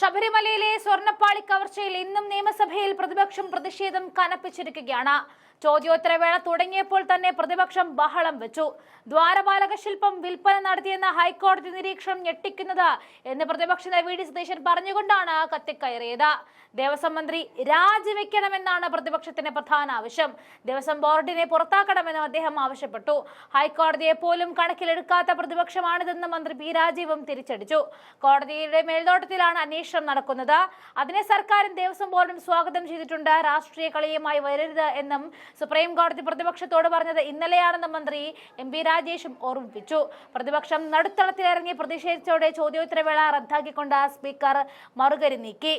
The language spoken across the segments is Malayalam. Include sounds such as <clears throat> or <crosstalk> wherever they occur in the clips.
ശബരിമലയിലെ സ്വർണപ്പാളി കവർച്ചയിൽ ഇന്നും നിയമസഭയിൽ പ്രതിപക്ഷം പ്രതിഷേധം കനപ്പിച്ചിരിക്കുകയാണ്. ചോദ്യോത്തരവേള തുടങ്ങിയപ്പോൾ തന്നെ പ്രതിപക്ഷം ബഹളം വെച്ചു. ദ്വാരപാലക ശില്പം വിൽപ്പന നടത്തിയെന്ന ഹൈക്കോടതി നിരീക്ഷണം ഞെട്ടിക്കുന്നത് എന്ന് പ്രതിപക്ഷ നേതാവ് വി ഡി സതീശൻ പറഞ്ഞുകൊണ്ടാണ് കത്തിക്കയറിയത്. ദേവസ്വം മന്ത്രി രാജിവെക്കണമെന്നാണ് പ്രതിപക്ഷത്തിന്റെ പ്രധാന ആവശ്യം. ദേവസ്വം ബോർഡിനെ പുറത്താക്കണമെന്നും അദ്ദേഹം ആവശ്യപ്പെട്ടു. ഹൈക്കോടതിയെ പോലും കണക്കിലെടുക്കാത്ത പ്രതിപക്ഷമാണിതെന്ന് മന്ത്രി പി രാജീവും തിരിച്ചടിച്ചു. കോടതിയുടെ മേൽനോട്ടത്തിലാണ് അന്വേഷണം നടക്കുന്നത്. അതിനെ സർക്കാരും ദേവസ്വം ബോർഡും സ്വാഗതം ചെയ്തിട്ടുണ്ട്. രാഷ്ട്രീയ കളിയുമായി വരരുത് എന്നും സുപ്രീം കോടതി പ്രതിപക്ഷത്തോട് പറഞ്ഞത് ഇന്നലെയാണെന്ന് മന്ത്രി എം പി രാജേഷും ഓർമ്മിപ്പിച്ചു. പ്രതിപക്ഷം നടുത്തളത്തിലിറങ്ങി പ്രതിഷേധിച്ചോടെ ചോദ്യോത്തരവേള റദ്ദാക്കിക്കൊണ്ട് സ്പീക്കർ മറുകരി നീക്കി.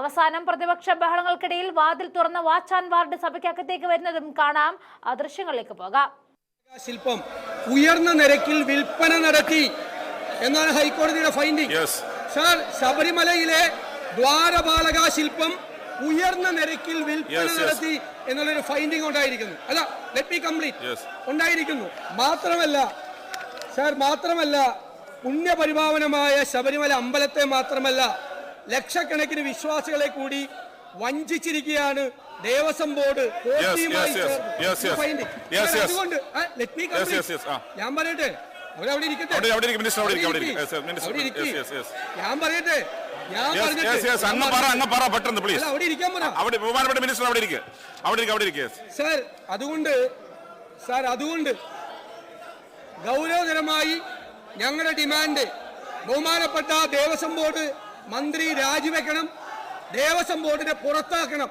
അവസാനം പ്രതിപക്ഷ ബഹളങ്ങൾക്കിടയിൽ വാതിൽ തുറന്ന വാച്ച് ആൻഡ് വാർഡ് സഭയ്ക്കകത്തേക്ക് വരുന്നതും കാണാം. ആ ദൃശ്യങ്ങളിലേക്ക് പോകാം. ശില്പം ഉയർന്ന നിരക്കിൽ വിൽപ്പന നടത്തി എന്നാണ് ഹൈക്കോടതിയുടെ ഫൈൻഡിങ് സർ സാർ ശബരിമലയിലെ ദ്വാരപാലക ശില്പം ഉയർന്ന നിരക്കിൽ വിൽപ്പന. നടത്തി എന്നുള്ളൊരു ഫൈൻഡിങ് ഉണ്ടായിരിക്കുന്നു. അല്ല ലെറ്റ് മി കംപ്ലീറ്റ് ഉണ്ടായിരിക്കുന്നു. മാത്രമല്ല സാർ മാത്രമല്ല പുണ്യപരിഭാവനമായ ശബരിമല അമ്പലത്തെ മാത്രമല്ല ലക്ഷക്കണക്കിന് വിശ്വാസികളെ കൂടി വഞ്ചിച്ചിരിക്കുകയാണ് ദേവസ്വം ബോർഡ്. അതുകൊണ്ട്. ഞാൻ പറയട്ടെ? അവരവിടെ ഇരിക്കട്ടെ. ഞാൻ പറയട്ടെ? അങ്ങ് പറ അങ്ങ് പറ പെട്ടെന്ന് പ്ലീസ് അവിടെ ഇരിക്കാൻ പറ. അവിടെ ബഹുമാനപ്പെട്ട മിനിസ്റ്റർ അവിടെ ഇരിക്കുക അവിടെ ഇരിക്കുക അവിടെ ഇരിക്കുക സാർ അതുകൊണ്ട് സാർ അതുകൊണ്ട് ഗൗരവതരമായി ഞങ്ങളുടെ ഡിമാൻഡ് ബഹുമാനപ്പെട്ട ദേവസ്വം ബോർഡ് മന്ത്രി രാജിവെക്കണം ദേവസ്വം ബോർഡിനെ പുറത്താക്കണം.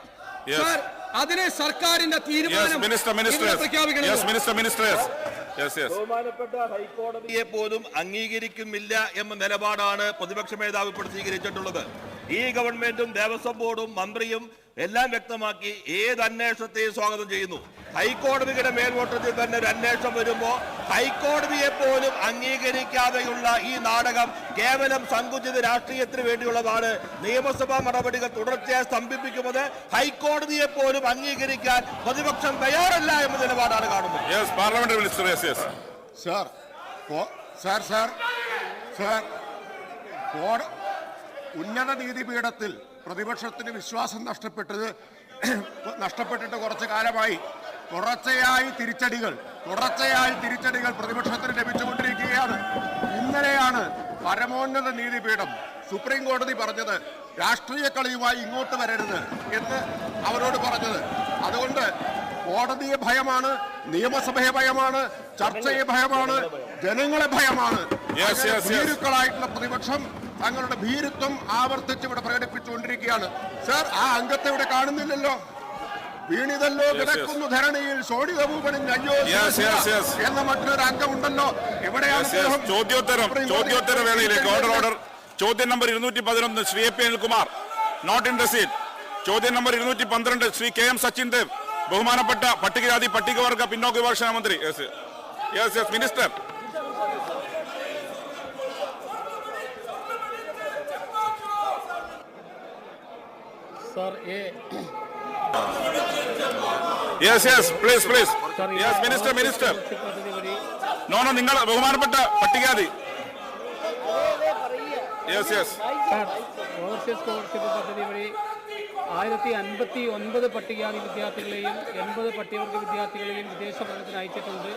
സാർ അതിന് സർക്കാരിന്റെ തീരുമാനം പ്രഖ്യാപിക്കണം ബഹുമാനപ്പെട്ട ഹൈക്കോടതിയെ പോലും അംഗീകരിക്കുന്നില്ല എന്ന നിലപാടാണ് പ്രതിപക്ഷ മേധാവി ഇപ്പോൾ സ്വീകരിച്ചിട്ടുള്ളത്. ഈ ഗവൺമെന്റും ദേവസ്വം ബോർഡും മന്ത്രിയും എല്ലാം വ്യക്തമാക്കി ഏത് അന്വേഷണത്തെയും സ്വാഗതം ചെയ്യുന്നു. ഹൈക്കോടതിയുടെ മേൽനോട്ടത്തിൽ തന്നെ ഒരു അന്വേഷണം വരുമ്പോൾ ഹൈക്കോടതിയെ പോലും അംഗീകരിക്കാതെയുള്ള ഈ നാടകം കേവലം സങ്കുചിത രാഷ്ട്രീയത്തിന് വേണ്ടിയുള്ളതാണ്. നിയമസഭാ നടപടികൾ തുടർച്ചയായി സ്തംഭിപ്പിക്കുന്നത് ഹൈക്കോടതിയെ പോലും അംഗീകരിക്കാൻ പ്രതിപക്ഷം തയ്യാറല്ല എന്ന നിലപാടാണ് കാണുന്നത്. Yes parliamentary minister yes yes sir കോ- സാർ സാർ സാർ ഉന്നത നീതിപീഠത്തിൽ പ്രതിപക്ഷത്തിന് വിശ്വാസം നഷ്ടപ്പെട്ടത് <clears throat> നഷ്ടപ്പെട്ടിട്ട് കുറച്ച് കാലമായി. തുടർച്ചയായി തിരിച്ചടികൾ തുടർച്ചയായി തിരിച്ചടികൾ പ്രതിപക്ഷത്തിന് ലഭിച്ചുകൊണ്ടിരിക്കുകയാണ്. ഇന്നലെയാണ് പരമോന്നത നീതിപീഠം സുപ്രീം കോടതി പറഞ്ഞത് രാഷ്ട്രീയ കളിയുമായി ഇങ്ങോട്ട് വരരുത് എന്ന് അവരോട് പറഞ്ഞത്. അതുകൊണ്ട് കോടതിയെ ഭയമാണ് നിയമസഭയെ ഭയമാണ് ചർച്ചയെ ഭയമാണ് ജനങ്ങളെ ഭയമാണ്. ഭീരുക്കളായിട്ടുള്ള പ്രതിപക്ഷം തങ്ങളുടെ ഭീരുത്വം ആവർത്തിച്ച് ഇവിടെ പ്രകടിപ്പിച്ചുകൊണ്ടിരിക്കുകയാണ്. സർ ആ അംഗത്തെ ഇവിടെ കാണുന്നില്ലല്ലോ. വീണിതല്ലോ. കിടക്കുന്നു ധരണിയിൽ. ശോണിതഭൂപനും അയ്യോ. എന്ന മറ്റൊരു അംഗമുണ്ടല്ലോ. എവിടെയാണ് ചോദ്യോത്തരം ചോദ്യോത്തര വേളയിലേക്ക് ഓർഡർ ഓർഡർ ചോദ്യം നമ്പർ ഇരുന്നൂറ്റി പതിനൊന്ന് Shri A P Anilkumar. Not in seat ചോദ്യം നമ്പർ ഇരുന്നൂറ്റി പന്ത്രണ്ട് ശ്രീ കെ എം സച്ചിൻ ദേവ്. ബഹുമാനപ്പെട്ട പട്ടികജാതി പട്ടികവർഗ പിന്നോക്ക വിഭാഗ മന്ത്രി yes yes yes minister sir A yes yes please please yes minister minister no no നിങ്ങൾ ബഹുമാനപ്പെട്ട പട്ടികാതി യെസ് യെസ് ഓവർസീസ് സ്കോളർഷിപ്പ് പദ്ധതി വഴി ആയിരത്തി അൻപത്തി ഒൻപത് പട്ടികജാതി വിദ്യാർത്ഥികളെയും എൺപത് പട്ടികവർഗ വിദ്യാർത്ഥികളെയും വിദേശ പഠനത്തിന് അയച്ചിട്ടുണ്ട്.